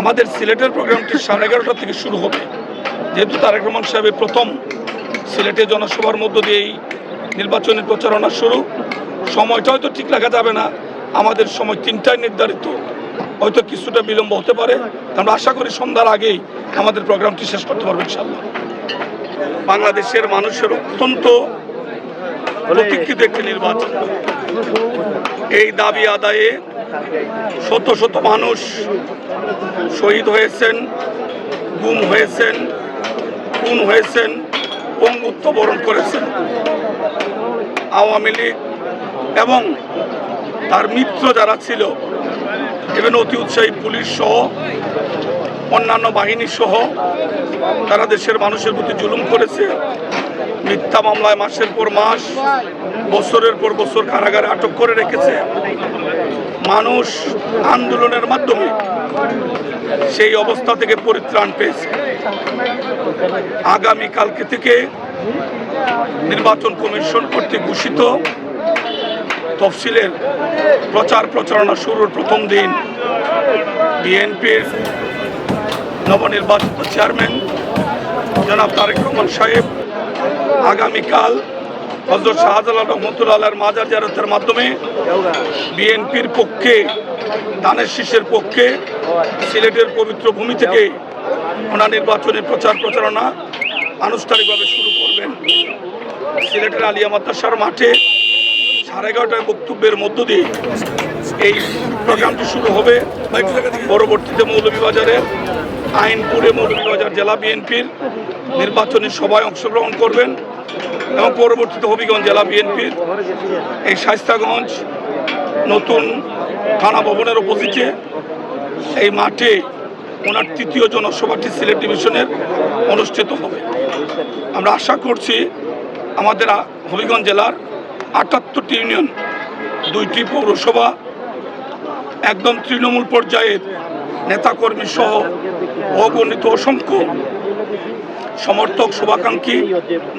আমাদের সিলেটের প্রোগ্রামটি সাড়ে এগারোটা থেকে শুরু হবে? যেহেতু তারেক রহমান সাহেবের প্রথম সিলেটে জনসভার মধ্য দিয়ে এই নির্বাচনী প্রচারণা শুরু। সময়টা হয়তো ঠিক রাখা যাবে না। আমাদের সময় তিনটায় নির্ধারিত। হয়তো কিছুটা বিলম্ব হতে পারে। আমরা আশা করি সন্ধ্যার আগেই আমাদের প্রোগ্রামটি শেষ করতে পারব ইনশাল্লাহ বাংলাদেশের মানুষের অত্যন্ত প্রতীক্ষিত একটি নির্বাচন। এই দাবি আদায়ে শত শত মানুষ শহীদ হয়েছেন, গুম হয়েছেন, খুন হয়েছেন, পঙ্গুত্ব বরণ করেছেন। আওয়ামী লীগ এবং তার মিত্র যারা ছিল এবং অতি উৎসাহী পুলিশ সহ, অন্যান্য বাহিনী সহ, তারা দেশের মানুষের প্রতি জুলুম করেছে। মিথ্যা মামলায় মাসের পর মাস, বছরের পর বছর কারাগারে আটক করে রেখেছে। মানুষ আন্দোলনের মাধ্যমে সেই অবস্থা থেকে পরিত্রাণ পেয়েছে। আগামী কালকে থেকে নির্বাচন কমিশন কর্তৃক ঘোষিত তফসিলের প্রচার প্রচারণা শুরুর প্রথম দিন বিএনপির নবনির্বাচিত চেয়ারম্যান জনাব তারেক রহমান সাহেব আগামীকাল হজরত শাহজালাল রহমতুল্লাহ মাজার জারতের মাধ্যমে বিএনপির পক্ষে, দানের শীষের পক্ষে, সিলেটের পবিত্র ভূমি থেকে ওনার নির্বাচনী প্রচার প্রচারণা আনুষ্ঠানিকভাবে শুরু করবেন। সিলেটের আলিয়া মাদ্রাসার মাঠে সাড়ে এগারোটায় বক্তব্যের মধ্য দিয়ে এই প্রোগ্রামটি শুরু হবে। পরবর্তীতে মৌলভীবাজারের আইনপুরে মৌলভীবাজার জেলা বিএনপির নির্বাচনী সভায় অংশগ্রহণ করবেন। এবং পরবর্তীতে হবিগঞ্জ জেলা বিএনপির এই শাইস্তাগঞ্জ নতুন থানা ভবনের অপোজিটে এই মাঠে ওনার তৃতীয় জনসভাটি সিলেট ডিভিশনের অনুষ্ঠিত হবে। আমরা আশা করছি আমাদের হবিগঞ্জ জেলার আটাত্তরটি ইউনিয়ন, দুইটি পৌরসভা, একদম তৃণমূল পর্যায়ের নেতাকর্মী সহ অগণিত অসংখ্য সমর্থক, শুভাকাঙ্ক্ষী,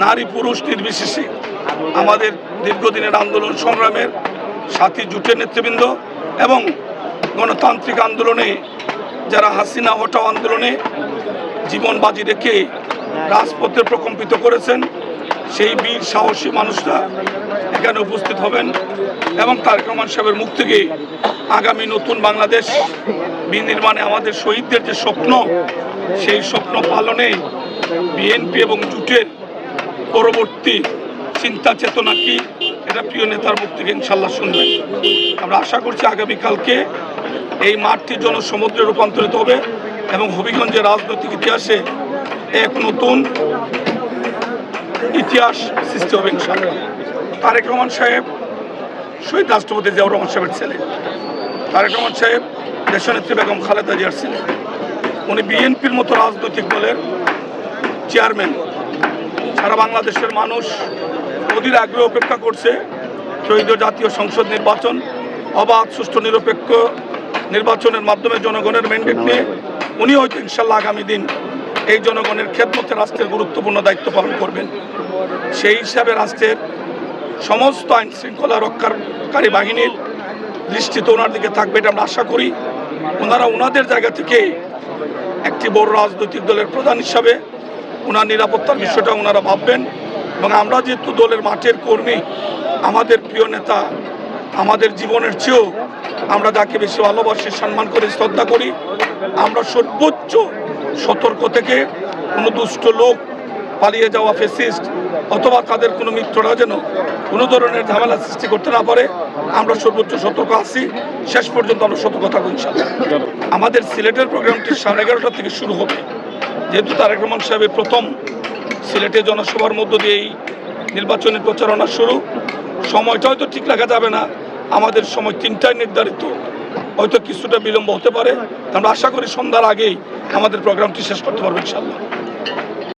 নারী পুরুষ নির্বিশেষে আমাদের দীর্ঘদিনের আন্দোলন সংগ্রামের সাথী জুটের নেতৃবৃন্দ এবং গণতান্ত্রিক আন্দোলনে যারা হাসিনা হটাও আন্দোলনে জীবন বাজি রেখে রাজপথে প্রকম্পিত করেছেন, সেই বীর, সাহসী মানুষরা এখানে উপস্থিত হবেন এবং তারেক রহমান সাহেবের মুখ থেকে আগামী নতুন বাংলাদেশ বিনির্মাণে আমাদের শহীদদের যে স্বপ্ন, সেই স্বপ্ন পালনে বিএনপি এবং জুটের পরবর্তী চিন্তা চেতনা কি, এটা প্রিয় নেতার মুখ থেকে ইনশাল্লাহ শুনবেন। আমরা আশা করছি আগামীকালকে এই মাঠটি জনসমুদ্রে রূপান্তরিত হবে এবং হবিগঞ্জের রাজনৈতিক ইতিহাসে এক নতুন ইতিহাস সৃষ্টি হবে ইনশাল্লাহ। তারেক রহমান সাহেব, শহীদ রাষ্ট্রপতি জিয়াউর রহমান সাহেবের ছেলে। রহমান সাহেব দেশনেত্রী বেগম খালেদা জিয়ার ছেলে। উনি বিএনপির মতো রাজনৈতিক দলের চেয়ারম্যান। সারা বাংলাদেশের মানুষ অধীর আগ্রহ অপেক্ষা করছে ত্রয়োদশ জাতীয় সংসদ নির্বাচন, অবাধ, সুষ্ঠু, নিরপেক্ষ নির্বাচনের মাধ্যমে জনগণের ম্যান্ডেট নিয়ে। উনি হয়তো ইনশাল্লাহ আগামী দিন এই জনগণের খেদমতে রাষ্ট্রের গুরুত্বপূর্ণ দায়িত্ব পালন করবেন। সেই হিসাবে রাষ্ট্রের সমস্ত আইন শৃঙ্খলা রক্ষাকারী বাহিনীর দৃষ্টি তো ওনার দিকে থাকবে এটা আমরা আশা করি। ওনারা ওনাদের জায়গা থেকে একটি বড় রাজনৈতিক দলের প্রধান হিসাবে ওনার নিরাপত্তার বিষয়টা ওনারা ভাববেন এবং আমরা যেহেতু দলের মাঠের কর্মী, আমাদের প্রিয় নেতা, আমাদের জীবনের চেয়েও আমরা যাকে বেশি ভালোবাসি, সম্মান করি, শ্রদ্ধা করি, আমরা সর্বোচ্চ সতর্ক থেকে কোনো দুষ্ট লোক পালিয়ে যাওয়া ফেসিস্ট অথবা তাদের কোনো মিত্ররা যেন কোনো ধরনের ঝামেলা সৃষ্টি করতে না পারে, আমরা সর্বোচ্চ সতর্ক আছি। শেষ পর্যন্ত আমরা সতর্ক থাকব ইনশাল্লাহ আমাদের সিলেটের প্রোগ্রামটি সাড়ে এগারোটা থেকে শুরু হবে। যেহেতু তারেক রহমান সাহেবের প্রথম সিলেটে জনসভার মধ্য দিয়ে এই নির্বাচনী প্রচারণা শুরু, সময়টা হয়তো ঠিক রাখা যাবে না। আমাদের সময় তিনটায় নির্ধারিত। হয়তো কিছুটা বিলম্ব হতে পারে। আমরা আশা করি সন্ধ্যার আগেই আমাদের প্রোগ্রামটি শেষ করতে পারব ইনশাল্লাহ